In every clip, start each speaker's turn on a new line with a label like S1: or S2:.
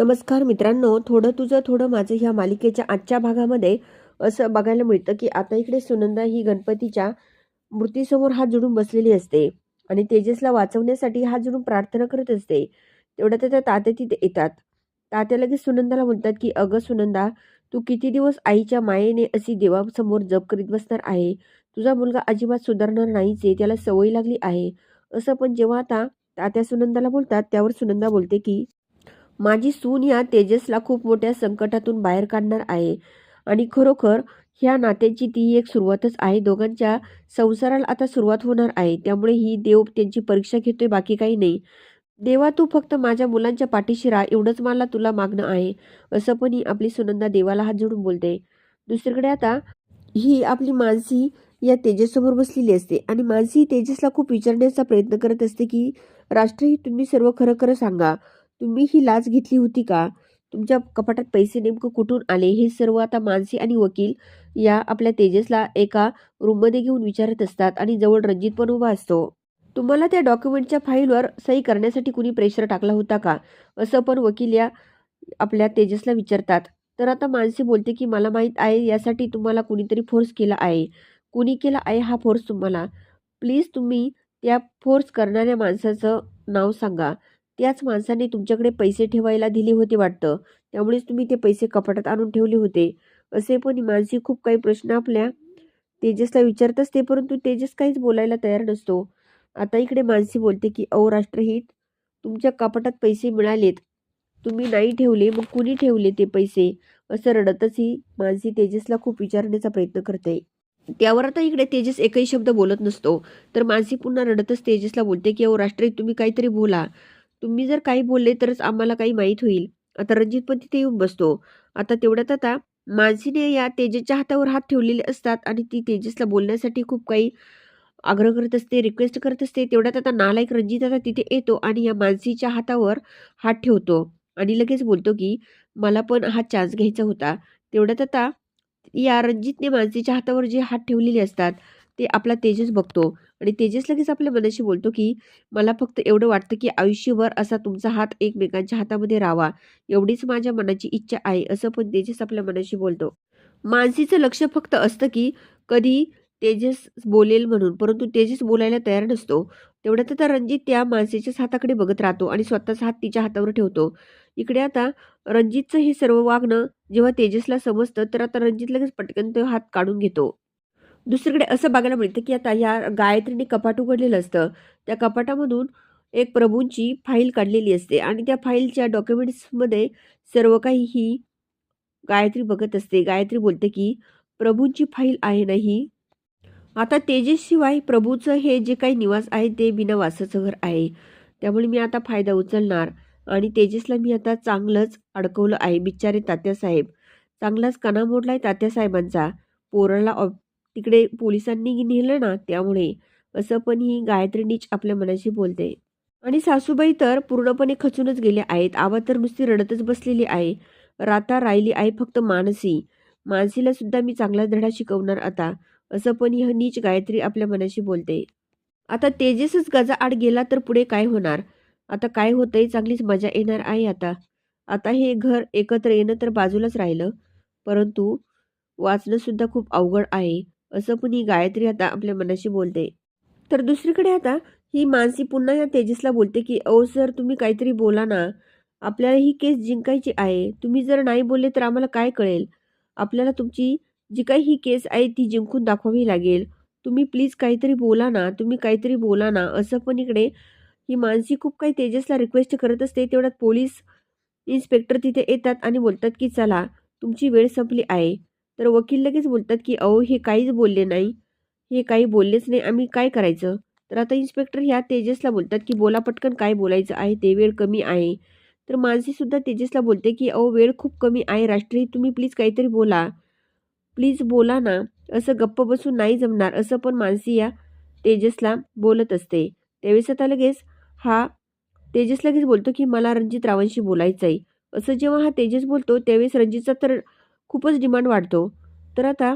S1: नमस्कार मित्रांनो थोडं तुझं थोडं माझं ह्या मालिकेच्या आजच्या भागामध्ये असं बघायला मिळतं की आता इकडे सुनंदा ही गणपतीच्या मूर्तीसमोर हात जोडून बसलेली असते आणि तेजसला वाचवण्यासाठी हात जोडून प्रार्थना करत असते. तेवढ्या त्या तात्या तिथे येतात. तात्या लगेच सुनंदाला म्हणतात की अगं सुनंदा तू किती दिवस आईच्या मायेने अशी देवासमोर जप करीत बसणार आहे? तुझा मुलगा अजिबात सुधारणार नाहीच आहे त्याला सवय लागली आहे. असं पण जेव्हा आता तात्या सुनंदाला बोलतात त्यावर सुनंदा बोलते की माझी सून या तेजसला खूप मोठ्या संकटातून बाहेर काढणार आहे. आणि खरोखर ह्या नात्याची ती एक सुरुवातच आहे. दोघांच्या संसाराला आता सुरुवात होणार आहे. त्यामुळे ही देव त्यांची परीक्षा घेतोय बाकी काही नाही. देवा तू फक्त माझ्या मुलांच्या पाठीशी राहा. एवढंच मला तुला मागणं आहे. असं पण ही आपली सुनंदा देवाला हात जोडून बोलते. दुसरीकडे आता ही आपली मानसी या तेजससमोर बसलेली असते. आणि मानसी तेजसला खूप विचारण्याचा प्रयत्न करत असते की राष्ट्रही तुम्ही सर्व खरं खरं सांगा. तुम्ही ही लाच घेतली होती का? तुमच्या कपाटात पैसे नेमकं कुठून आले? हे सर्व आता मानसी आणि वकील या आपल्या तेजसला एका रूममध्ये घेऊन विचारत असतात आणि जवळ रणजित पण उभा असतो. तुम्हाला त्या डॉक्युमेंटच्या फाईलवर सही करण्यासाठी कुणी प्रेशर टाकला होता का? असं पण वकील या आपल्या तेजसला विचारतात. तर आता मानसी बोलते की मला माहीत आहे यासाठी तुम्हाला कुणीतरी फोर्स केला आहे. कुणी केला आहे हा फोर्स तुम्हाला? प्लीज तुम्ही त्या फोर्स करणाऱ्या माणसाचं नाव सांगा. त्याच माणसाने तुमच्याकडे पैसे ठेवायला दिले होते वाटतं. त्यामुळेच तुम्ही ते पैसे कपाटात आणून ठेवले होते. असे पण मानसी खूप काही प्रश्न आपल्या तेजसला विचारत असते परंतु तेजस काहीच बोलायला तयार नसतो. आता इकडे मानसी बोलते की अहो राष्ट्रहित तुमच्या कपाटात पैसे मिळालेत. तुम्ही नाही ठेवले मग कुणी ठेवले ते पैसे? असं रडतच ही मानसी तेजसला खूप विचारण्याचा प्रयत्न करते. त्यावर आता इकडे तेजस एकही शब्द बोलत नसतो. तर मानसी पुन्हा रडतच तेजसला बोलते की अहो राष्ट्रहित तुम्ही काहीतरी बोला. तुम्ही जर काही बोलले तरच आम्हाला काही माहीत होईल. आता रणजित पण तिथे येऊन बसतो. आता तेवढ्यात आता मानसीने या तेजसच्या हातावर हात ठेवलेले असतात आणि ती तेजसला बोलण्यासाठी खूप काही आग्रह करत असते रिक्वेस्ट करत असते. तेवढ्यात आता नालायक रणजित आता तिथे येतो आणि या मानसीच्या हातावर हात ठेवतो आणि लगेच बोलतो की मला पण हा चान्स घ्यायचा होता. तेवढ्यात आता या रणजितने मानसीच्या हातावर जे हात ठेवलेले असतात ते आपला तेजस बघतो आणि तेजस लगेच आपल्या मनाशी बोलतो की मला फक्त एवढं वाटतं की आयुष्यभर असा तुमचा हात एकमेकांच्या हातामध्ये राहावा. एवढीच माझ्या मनाची इच्छा आहे असं पण तेजस आपल्या मनाशी बोलतो. मानसीचं लक्ष फक्त असतं की कधी तेजस बोलेल म्हणून परंतु तेजस बोलायला तयार नसतो. तेवढ्यात आता रणजित त्या मानसीच्याच हाताकडे बघत राहतो आणि स्वतःचा हात तिच्या हातावर ठेवतो. इकडे आता रणजितचं हे सर्व वागणं जेव्हा तेजसला समजतं तर आता रणजित लगेच पटकन तो हात काढून घेतो. दुसरीकडे असं बघायला मिळतं की आता ह्या गायत्रीने कपाट उघडलेलं असतं. त्या कपाटामधून एक प्रभूंची फाईल काढलेली असते आणि त्या फाईलच्या डॉक्युमेंट्समध्ये सर्व काही ही गायत्री बघत असते. गायत्री बोलते की प्रभूंची फाईल आहे नाही. आता तेजेशिवाय प्रभूचं हे जे काही निवास आहे ते बिनावासाचं घर आहे. त्यामुळे मी आता फायदा उचलणार आणि तेजसला मी आता चांगलंच अडकवलं आहे. बिचारे तात्यासाहेब. चांगलाच कणा मोडला आहे तात्यासाहेबांचा. पोराला ऑ तिकडे पोलिसांनी नेलं ना त्यामुळे. असं पण ही गायत्री नीच आपल्या मनाशी बोलते. आणि सासूबाई तर पूर्णपणे खचूनच गेल्या आहेत. आवा तर नुसती रडतच बसलेली आहे. राता राहिली आहे फक्त मानसी. मानसीला सुद्धा मी चांगला धडा शिकवणार आता. असं पण ही नीच गायत्री आपल्या मनाशी बोलते. आता तेजसच गजा आड गेला तर पुढे काय होणार? आता काय होतंय चांगलीच मजा येणार आहे आता. आता हे घर एकत्र येणं तर बाजूलाच राहिलं. परंतु वाचणं सुद्धा खूप अवघड आहे. असं पण ही गायत्री आता आपल्या मनाशी बोलते. तर दुसरीकडे आता ही मानसी पुन्हा या तेजसला बोलते की अहो सर तुम्ही काहीतरी बोला ना. आपल्याला ही केस जिंकायची आहे. तुम्ही जर नाही बोलले तर आम्हाला काय कळेल? आपल्याला तुमची जी काही ही केस आहे ती जिंकून दाखवावी लागेल. तुम्ही प्लीज काहीतरी बोला ना. तुम्ही काहीतरी बोला ना. असं पण इकडे ही मानसी खूप काही तेजसला रिक्वेस्ट करत असते. तेवढ्यात पोलीस इन्स्पेक्टर तिथे येतात आणि बोलतात की चला तुमची वेळ संपली आहे. तर वकील लगेच बोलतात की अहो हे काहीच बोलले नाही. हे काही बोललेच नाही. आम्ही काय करायचं? तर आता इन्स्पेक्टर ह्या तेजसला बोलतात की बोला पटकन काय बोलायचं आहे? ते वेळ कमी आहे. तर मानसीसुद्धा तेजसला बोलते की अहो वेळ खूप कमी आहे. राष्ट्रीय तुम्ही प्लीज काहीतरी बोला. प्लीज बोला ना. असं गप्प बसून नाही जमणार. असं पण मानसी या तेजसला बोलत असते. त्यावेळेस आता लगेच हा तेजस लगेच बोलतो की मला रणजित रावांशी बोलायचं आहे असं जेव्हा हा तेजस बोलतो त्यावेळेस रणजितचा तर खूपच डिमांड वाढतो. तर आता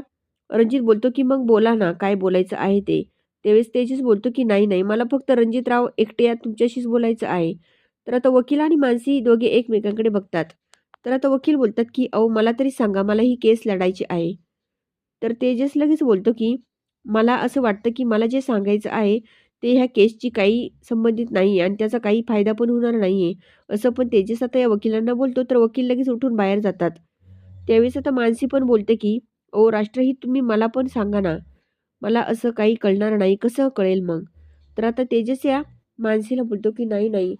S1: रणजित बोलतो की मग बोला ना काय बोलायचं आहे ते. त्यावेळेस तेजस बोलतो की नाही नाही मला फक्त रणजितराव एकट्या तुमच्याशीच बोलायचं आहे. तर आता वकील आणि मानसी दोघे एकमेकांकडे बघतात. तर आता वकील बोलतात की अहो मला तरी सांगा मला ही केस लढायची आहे. तर तेजस लगेच बोलतो की मला असं वाटतं की मला जे सांगायचं आहे ते ह्या केसची काही संबंधित नाही आणि त्याचा काही फायदा पण होणार नाही आहे असं पण तेजस आता या वकिलांना बोलतो. तर वकील लगेच उठून बाहेर जातात. त्यावेळेस आता मानसी पण बोलते की ओ राष्ट्रहित तुम्ही मला पण सांगा ना. मला असं काही कळणार नाही. कसं कळेल मग? तर आता तेजस या मानसीला बोलतो की नाही नाही.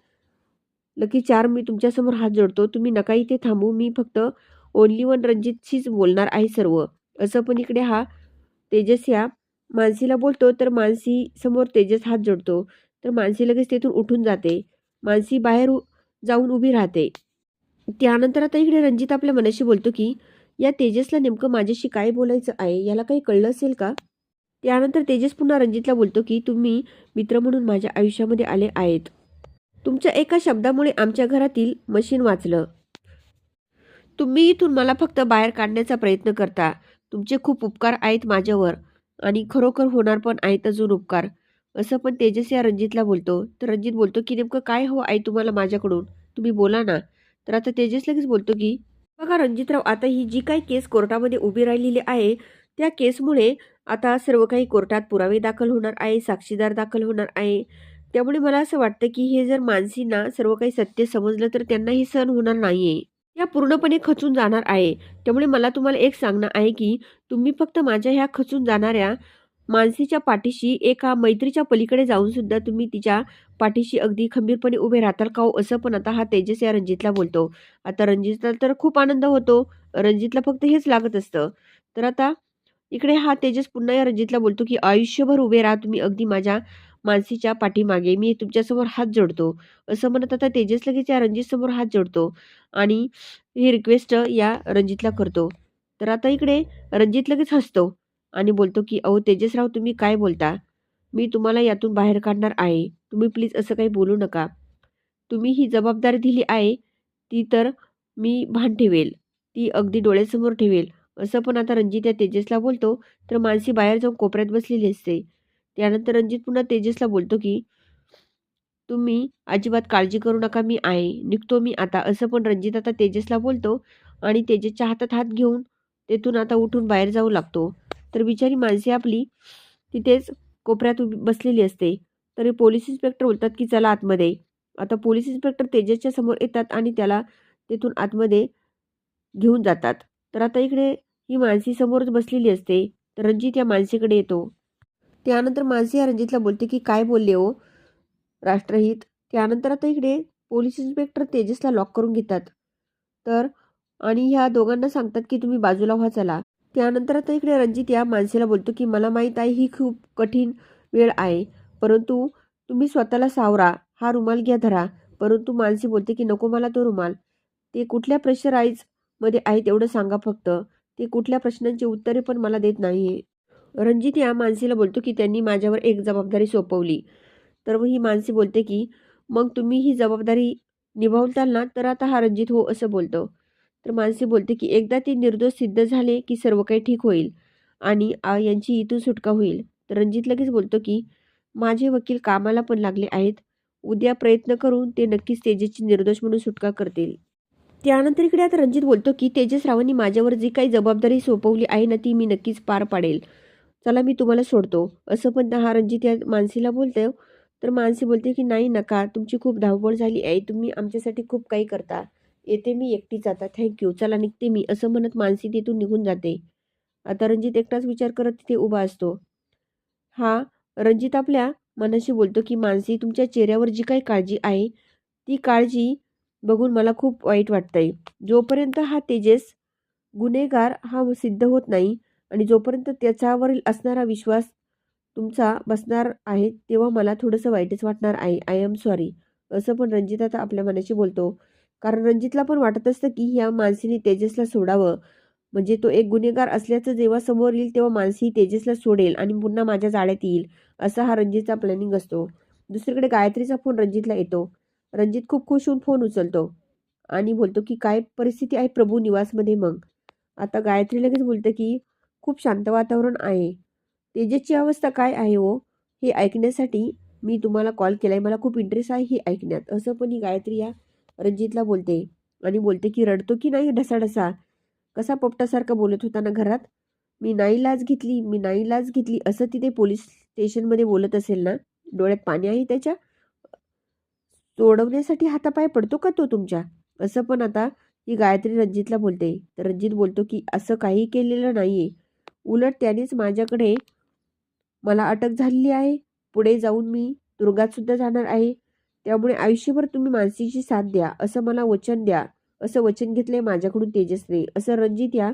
S1: लकी चार मी तुमच्यासमोर हात जोडतो. तुम्ही नका इथे थांबू. मी फक्त ओनली वन रणजितशीच बोलणार आहे सर्व. असं पण इकडे हा तेजस या मानसीला बोलतो. तर मानसी समोर तेजस हात जोडतो. तर मानसी लगेच तेथून उठून जाते. मानसी बाहेर जाऊन उभी राहते. त्यानंतर आता इकडे रणजित आपल्या मनाशी बोलतो की या तेजसला नेमकं माझ्याशी काय बोलायचं आहे? याला काही कळलं असेल का? त्यानंतर तेजस पुन्हा रणजितला बोलतो की तुम्ही मित्र म्हणून माझ्या आयुष्यामध्ये आले आहेत. तुमच्या एका शब्दामुळे आमच्या घरातील मशीन वाचलं. तुम्ही इथून मला फक्त बाहेर काढण्याचा प्रयत्न करता. तुमचे खूप उपकार आहेत माझ्यावर आणि खरोखर होणार पण आहेत अजून उपकार. असं पण तेजस या रणजितला बोलतो. तर रणजित बोलतो की नेमकं काय हवं आहे तुम्हाला माझ्याकडून? तुम्ही बोला ना. तर आता तेजस लगेच बोलतो की बघा रणजितराव आता ही जी काही केस कोर्टामध्ये उभी राहिलेली आहे त्या केसमुळे आता सर्व काही कोर्टात पुरावे दाखल होणार आहे साक्षीदार दाखल होणार आहे. त्यामुळे मला असं वाटतं की हे जर मानसींना सर्व काही सत्य समजलं तर त्यांना हे सहन होणार नाहीये. या पूर्णपणे खचून जाणार आहे. त्यामुळे मला तुम्हाला एक सांगणं आहे की तुम्ही फक्त माझ्या ह्या खचून जाणाऱ्या मानसीच्या पाठीशी एका मैत्रीच्या पलीकडे जाऊन सुद्धा तुम्ही तिच्या पाठीशी अगदी खंबीरपणे उभे राहताल का हो? असं पण आता हा तेजस या रणजितला बोलतो. आता रणजितला तर खूप आनंद होतो. रणजितला फक्त हेच लागत असतं. तर आता इकडे हा तेजस पुन्हा या रणजितला बोलतो की आयुष्यभर उभे राहा. तुम्ही अगदी माझ्या मानसीच्या पाठीमागे. मी तुमच्यासमोर हात जोडतो. असं म्हणत आता तेजस लगेच या रणजित समोर हात जोडतो आणि ही रिक्वेस्ट या रणजितला करतो. तर आता इकडे रणजित लगेच हसतो. आणि बोलतो की अहो तेजसराव तुम्ही काय बोलता? मी तुम्हाला यातून बाहेर काढणार आहे. तुम्ही प्लीज असं काही बोलू नका. तुम्ही ही जबाबदारी दिली आहे ती तर मी भान ठेवेल. ती अगदी डोळ्यासमोर ठेवेल. असं पण आता रणजित या तेजसला बोलतो. तर मानसी बाहेर जाऊन कोपऱ्यात बसलेली असते. त्यानंतर रणजित पुन्हा तेजसला बोलतो की तुम्ही अजिबात काळजी करू नका मी आहे. निघतो मी आता. असं पण रणजित आता तेजसला बोलतो आणि तेजसच्या हातात हात घेऊन तेथून आता उठून बाहेर जाऊ लागतो. तर बिचारी माणसे आपली तिथेच कोपऱ्यात बसलेली असते. तरी पोलीस इन्स्पेक्टर बोलतात की चला आतमध्ये. आता पोलीस इन्स्पेक्टर तेजसच्या समोर येतात आणि त्याला तेथून आतमध्ये घेऊन जातात. तर आता इकडे ही मानसी समोरच बसलेली असते. तर रणजित या मानसीकडे येतो. त्यानंतर मानसी या रणजितला बोलते की काय बोलले हो? राष्ट्रहित. त्यानंतर आता इकडे पोलीस इन्स्पेक्टर तेजसला लॉक करून घेतात. तर आणि ह्या दोघांना सांगतात की तुम्ही बाजूला व्हा चला. त्यानंतर आता इकडे रणजित या माणसेला बोलतो की मला माहीत आहे ही खूप कठीण वेळ आहे. परंतु तुम्ही स्वतःला सावरा. हा रुमाल घ्या धरा. परंतु मानसी बोलते की नको मला तो रुमाल. ते कुठल्या प्रेशराईजमध्ये आहे तेवढं सांगा फक्त. ते कुठल्या प्रश्नांची उत्तरे पण मला देत नाही रणजित या मानसीला बोलतो की त्यांनी माझ्यावर एक जबाबदारी सोपवली. तर मग ही मानसी बोलते की मग तुम्ही ही जबाबदारी निभावताल ना? तर आता हा रणजित हो असं बोलतो. तर मानसी बोलते की एकदा ते निर्दोष सिद्ध झाले की सर्व काही ठीक होईल आणि यांची इथून सुटका होईल. तर रणजित लगेच बोलतो की माझे वकील कामाला पण लागले आहेत. उद्या प्रयत्न करून ते नक्कीच तेजेसची निर्दोष म्हणून सुटका करतील. त्यानंतर इकडे आता रणजित बोलतो की तेजस रावांनी माझ्यावर जी काही जबाबदारी सोपवली आहे ना ती मी नक्कीच पार पाडेल. चला मी तुम्हाला सोडतो. असं पण हा रणजित या मानसीला बोलतो तर मानसी बोलते की नाही नका. तुमची खूप धावपळ झाली आहे. तुम्ही आमच्यासाठी खूप काही करता. येते मी एकटीच आता. थँक्यू चला निघते मी. असं म्हणत मानसी तिथून निघून जाते. आता रणजित एकटाच विचार करत तिथे उभा असतो. हा रणजित आपल्या मनाशी बोलतो की मानसी तुमच्या चेहऱ्यावर जी काही काळजी आहे ती काळजी बघून मला खूप वाईट वाटतंय. जोपर्यंत हा तेजस गुन्हेगार हा सिद्ध होत नाही आणि जोपर्यंत त्याच्यावरील असणारा विश्वास तुमचा बसणार आहे तेव्हा मला थोडंसं वाईटच वाटणार आहे. आय एम सॉरी असं पण रणजित आता आपल्या मनाशी बोलतो. कारण रणजितला पण वाटत असतं की ह्या मानसीने तेजसला सोडावं. म्हणजे तो एक गुन्हेगार असल्याचं जेव्हा समोर येईल तेव्हा मानसी तेजसला सोडेल आणि पुन्हा माझ्या जाळ्यात येईल असा हा रणजितचा प्लॅनिंग असतो. दुसरीकडे गायत्रीचा फोन रणजितला येतो. रणजित खूप खुश होऊन फोन उचलतो आणि बोलतो की काय परिस्थिती आहे प्रभू निवासमध्ये मग? आता गायत्री लगेच बोलतं की खूप शांत वातावरण आहे. तेजसची अवस्था काय आहे हो? हे ऐकण्यासाठी मी तुम्हाला कॉल केला आहे मला खूप इंटरेस्ट आहे ही ऐकण्यात. असं पण ही गायत्री या रणजितला बोलते. आणि बोलते की रडतो की नाही ढसाढसा? कसा पोपटासारखा बोलत होता ना घरात? मी नाही लाज घेतली मी नाही लाज घेतली असं तिथे पोलीस स्टेशनमध्ये बोलत असेल ना? डोळ्यात पाणी आहे त्याच्या? सोडवण्यासाठी हातापाय पडतो का तो तुमच्या? असं पण आता ही गायत्री रणजितला बोलते. तर रणजित बोलतो की असं काही केलेलं नाहीये. उलट त्यानेच माझ्याकडे मला अटक झालेली आहे. पुढे जाऊन मी तुरुंगात सुद्धा जाणार आहे. त्यामुळे आयुष्यभर तुम्ही मानसीची साथ द्या असं मला वचन द्या असं वचन घेतलंय माझ्याकडून तेजसने असं रणजित या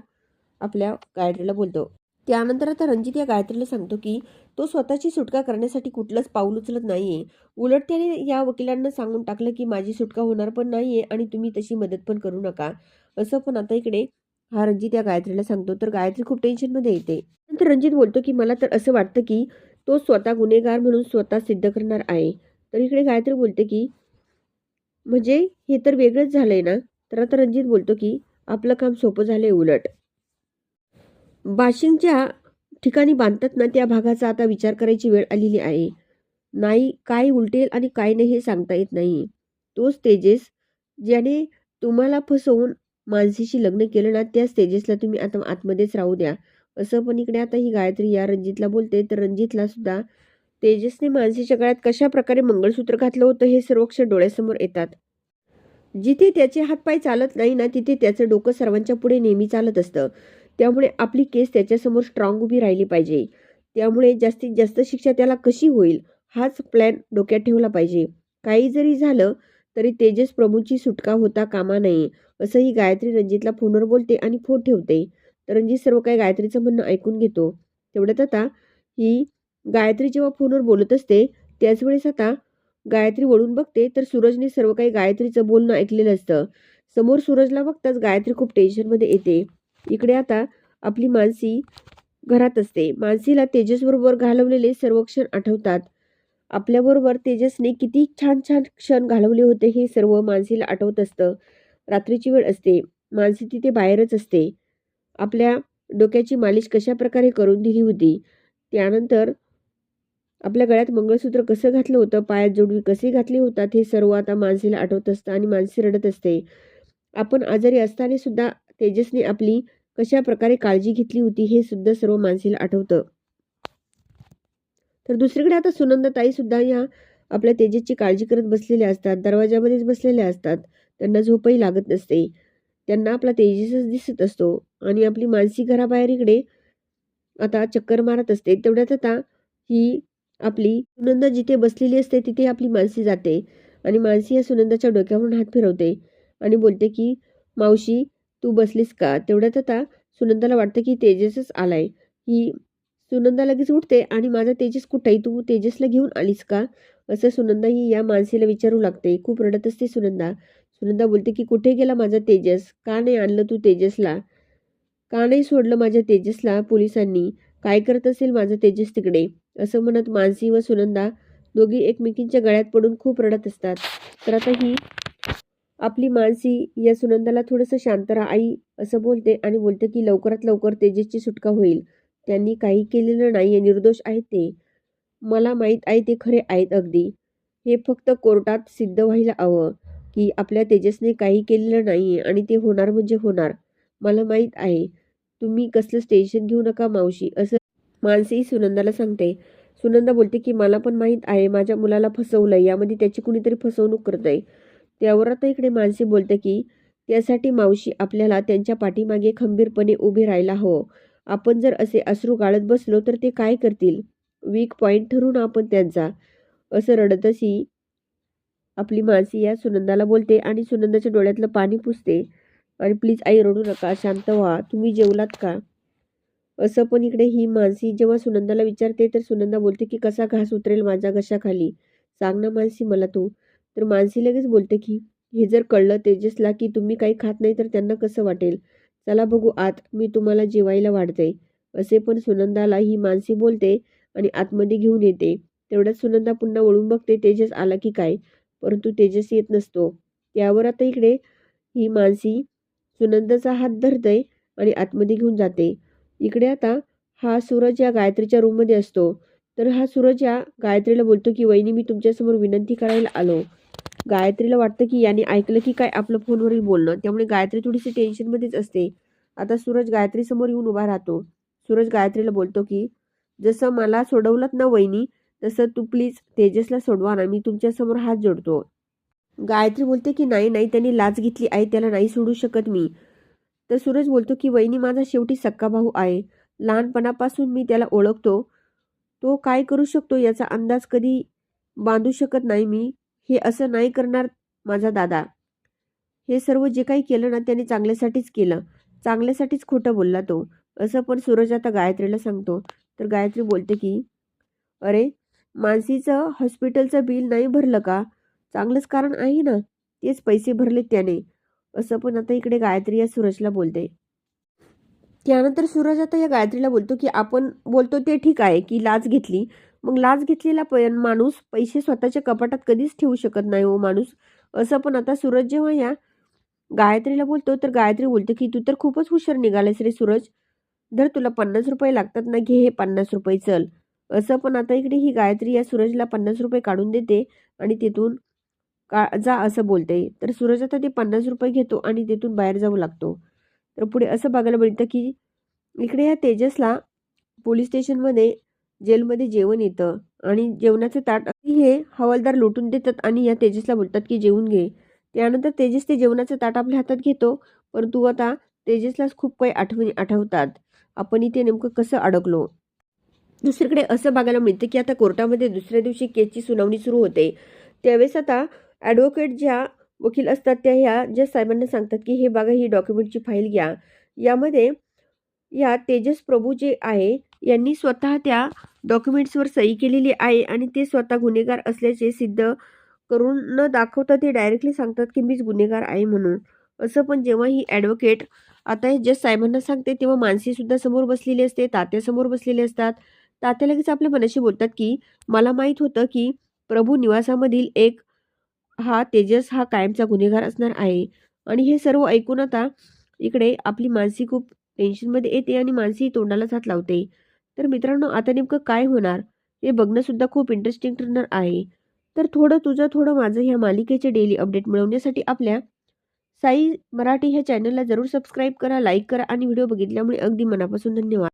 S1: आपल्या गायत्रीला बोलतो. त्यानंतर आता रणजित या गायत्रीला सांगतो की तो स्वतःची सुटका करण्यासाठी कुठलंच पाऊल उचलत नाहीये. उलट त्याने या वकिलांना सांगून टाकलं की माझी सुटका होणार पण नाहीये आणि तुम्ही तशी मदत पण करू नका. असं पण आता इकडे हा रणजित या गायत्रीला सांगतो. तर गायत्री खूप टेन्शनमध्ये येते. नंतर रणजित बोलतो की मला तर असं वाटतं की तो स्वतः गुन्हेगार म्हणून स्वतः सिद्ध करणार आहे. तर इकडे गायत्री बोलते की म्हणजे हे तर वेगळंच झालंय ना? तर आता रणजित बोलतो की आपलं काम सोपं झालंय उलट. बाशिंगच्या ठिकाणी बांधतात ना त्या भागाचा आता विचार करायची वेळ आलेली आहे. नाही काय उलटेल आणि काय नाही हे सांगता येत नाही. तोच तेजेस ज्याने तुम्हाला फसवून मानसीशी लग्न केलं ना त्याच तेजेसला तुम्ही आता आतमध्येच राहू द्या. असं पण इकडे आता ही गायत्री या रणजितला बोलते. तर रणजितला सुद्धा तेजसने मानसीच्या गळ्यात कशा प्रकारे मंगळसूत्र घातलं होतं हे सर्व क्षण डोळ्यासमोर येतात. जिथे त्याचे हातपाय चालत नाही ना तिथे त्याचं डोकं सर्वांच्या पुढे नेहमी चालत असतं. त्यामुळे आपली केस त्याच्यासमोर स्ट्रॉंग उभी राहिली पाहिजे. त्यामुळे जास्तीत जास्त शिक्षा त्याला कशी होईल हाच प्लॅन डोक्यात ठेवला पाहिजे. काही जरी झालं तरी तेजस प्रभूची सुटका होता कामा नये असंही गायत्री रणजितला फोनवर बोलते आणि फोन ठेवते. तर रणजित सर्व काही गायत्रीचं म्हणणं ऐकून घेतो. तेवढ्यात आता ही गायत्री जेव्हा फोनवर बोलत असते त्याच वेळेस आता गायत्री वळून बघते तर सूरजने सर्व काही गायत्रीचं बोलणं ऐकलेलं असतं. समोर सूरजला बघताच गायत्री खूप टेन्शनमध्ये येते. इकडे आता आपली मानसी घरात असते. मानसीला तेजसबरोबर घालवलेले सर्व क्षण आठवतात. आपल्याबरोबर तेजसने किती छान छान क्षण घालवले होते हे सर्व मानसीला आठवत असतं. रात्रीची वेळ असते. मानसी तिथे बाहेरच असते. आपल्या डोक्याची मालिश कशा प्रकारे करून दिली होती? त्यानंतर आपल्या गळ्यात मंगळसूत्र कसं घातलं होतं? पायात जोडवी कसे घातले होतात? हे सर्व आता मानसीला आठवत असतं आणि मानसी रडत असते. आपण आजारी असताना सुद्धा तेजसने आपली कशा प्रकारे काळजी घेतली होती हे सुद्धा सर्व मानसीला आठवतं. तर दुसरीकडे आता सुनंदाताई सुद्धा या आपल्या तेजसची काळजी करत बसलेल्या असतात दरवाजामध्येच बसलेल्या असतात. त्यांना झोपही लागत नसते. त्यांना आपला तेजसच दिसत असतो आणि आपली मानसी घराबाहेर इकडे आता चक्कर मारत असते. तेवढ्यात आता ही आपली सुनंदा जिथे बसलेली असते तिथे आपली मानसी जाते. आणि मानसी या सुनंदाच्या डोक्यावरून हात फिरवते आणि बोलते की मावशी तू बसलीस का? तेवढ्यात आता सुनंदाला वाटतं की तेजसच आलाय. की सुनंदा लगेच उठते आणि माझा तेजस कुठे तू तेजसला घेऊन आलीस का? असं सुनंदा ही या मानसीला विचारू लागते. खूप रडत असते सुनंदा. सुनंदा बोलते की कुठे गेला माझा तेजस? का नाही आणलं तू तेजसला? का नाही सोडलं माझ्या तेजसला पोलिसांनी? काय करत असेल माझं तेजस तिकडे? असं म्हणत मानसी व सुनंदा दोघी एकमेकींच्या गळ्यात पडून खूप रडत असतात. तर आता ही आपली मानसी या सुनंदाला थोडंसं शांत राहा आई असं बोलते आणि बोलते की लवकरात लवकर तेजसची सुटका होईल. त्यांनी काही केलेलं नाही आहे निर्दोष आहेत ते. मला माहीत आहे ते खरे आहेत अगदी. हे फक्त कोर्टात सिद्ध व्हायला हवं की आपल्या तेजसने काही केलेलं नाही आहे आणि ते होणार म्हणजे होणार. मला माहीत आहे. तुम्ही कसलंच टेन्शन घेऊ नका मावशी असं मानसी सुनंदाला सांगते. सुनंदा बोलते की मला पण माहीत आहे माझ्या मुलाला फसवलं यामध्ये त्याची कुणीतरी फसवणूक करत आहे त्यावर आता इकडे मानसी बोलते की त्यासाठी मावशी आपल्याला त्यांच्या पाठीमागे खंबीरपणे उभे राहायला हवं. आपण जर असे अश्रू गाळत बसलो तर ते काय करतील? वीक पॉईंट ठरू ना आपण त्यांचा. असं रडतशी आपली मानसी या सुनंदाला बोलते आणि सुनंदाच्या डोळ्यातलं पाणी पुसते. आणि प्लीज आई रडू नका शांत व्हा. तुम्ही जेवलात का? असं पण इकडे ही मानसी जेव्हा सुनंदाला विचारते तर सुनंदा बोलते की कसा घास उतरेल माझ्या घशाखाली? सांग ना मानसी मला तू. तर मानसी लगेच बोलते की हे जर कळलं तेजसला की तुम्ही काही खात नाही तर त्यांना कसं वाटेल? चला बघू आत मी तुम्हाला जेवायला वाढते. असे पण सुनंदाला ही मानसी बोलते आणि आतमध्ये घेऊन येते. तेवढ्यात सुनंदा पुन्हा वळून बघते तेजस आला की काय? परंतु तेजस येत नसतो. त्यावर आता इकडे ही मानसी सुनंदाचा हात धरते आणि आतमध्ये घेऊन जाते. इकडे आता हा सूरज या गायत्रीच्या रूममध्ये असतो. तर हा सूरज या गायत्रीला बोलतो की वहिनी मी तुमच्यासमोर विनंती करायला आलो. गायत्रीला वाटतं की याने ऐकलं की काय आपलं फोनवरील बोलणं. त्यामुळे गायत्री थोडीशी टेन्शनमध्येच असते. आता सूरज गायत्रीसमोर येऊन उभा राहतो. सूरज गायत्रीला बोलतो की जसं मला सोडवलं ना वहिनी तसं तू प्लीज तेजसला सोडवा ना. मी तुमच्यासमोर हात जोडतो. गायत्री बोलते की नाही नाही त्यांनी लाच घेतली आहे त्याला नाही सोडू शकत मी. तर सूरज बोलतो की वहिनी माझा शेवटी सक्का भाऊ आहे. लहानपणापासून मी त्याला ओळखतो. तो काय करू शकतो याचा अंदाज कधी बांधू शकत नाही मी. हे असं नाही करणार माझा दादा. हे सर्व जे काही केलं ना त्याने चांगल्यासाठीच केलं. चांगल्यासाठीच खोटं बोलला तो. असं पण सूरज आता गायत्रीला सांगतो. तर गायत्री बोलते की अरे मानसीचं हॉस्पिटलचं बिल नाही भरलं का? चांगलंच कारण आहे ना. तेच पैसे भरले त्याने. असं पण आता इकडे गायत्री या सूरजला बोलते. त्यानंतर सूरज आता या गायत्रीला बोलतो की आपण बोलतो ते ठीक आहे की लाच घेतली. मग लाच घेतलेला प माणूस पैसे स्वतःच्या कपाटात कधीच ठेवू शकत नाही हो माणूस. असं पण आता सूरज जेव्हा या गायत्रीला बोलतो तर गायत्री बोलते की तू तर खूपच हुशार निघालेस रे सूरज. धर तुला पन्नास रुपये लागतात ना घे हे पन्नास रुपये चल. असं पण आता इकडे ही गायत्री या सूरजला पन्नास रुपये काढून देते आणि तिथून का जा असं बोलते. तर सूरज आता ते पन्नास रुपये घेतो आणि तिथून बाहेर जाऊ लागतो. तर पुढे असं बघायला मिळतं की इकडे या तेजसला पोलीस स्टेशनमध्ये जेलमध्ये जेवण येतं आणि जेवणाचं ताट हे हवालदार लुटून देतात आणि या तेजसला बोलतात की जेवून घे. त्यानंतर तेजस ते जेवणाचं ताट आपल्या हातात घेतो परंतु आता तेजसलाच खूप काही आठवणी आठवतात. आपण इथे नेमकं कसं अडकलो? दुसरीकडे असं बघायला मिळतं की आता कोर्टामध्ये दुसऱ्या दिवशी केसची सुनावणी सुरू होते. त्यावेळेस आता ॲडव्होकेट ज्या वकील असतात त्या ह्या जज साहेबांना सांगतात की हे बघा ही डॉक्युमेंटची फाईल घ्या. यामध्ये या तेजस प्रभू जे आहे यांनी स्वतः त्या डॉक्युमेंट्सवर सही केलेली आहे आणि ते स्वतः गुन्हेगार असल्याचे सिद्ध करून न दाखवता ते डायरेक्टली सांगतात की मीच गुन्हेगार आहे म्हणून. असं पण जेव्हा ही ॲडव्होकेट आता हे जज साहेबांना सांगते तेव्हा मानसीसुद्धा समोर बसलेली असते तात्यासमोर बसलेले असतात. तात्या लगेच आपल्या मनाशी बोलतात की मला माहीत होतं की प्रभू निवासामधील एक हा तेजस हा कायमचा गुन्हेगार असणार आहे. आणि हे सर्व ऐकून आता इकडे आपली मानसी खूप टेन्शनमध्ये येते आणि मानसी तोंडालाच हात लावते. तर मित्रांनो आता नेमकं काय होणार? हे बघणंसुद्धा खूप इंटरेस्टिंग ठरणार आहे. तर थोडं तुझं थोडं माझं ह्या मालिकेचे डेली अपडेट मिळवण्यासाठी आपल्या साई मराठी ह्या चॅनलला जरूर सबस्क्राईब करा लाईक करा आणि व्हिडिओ बघितल्यामुळे अगदी मनापासून धन्यवाद.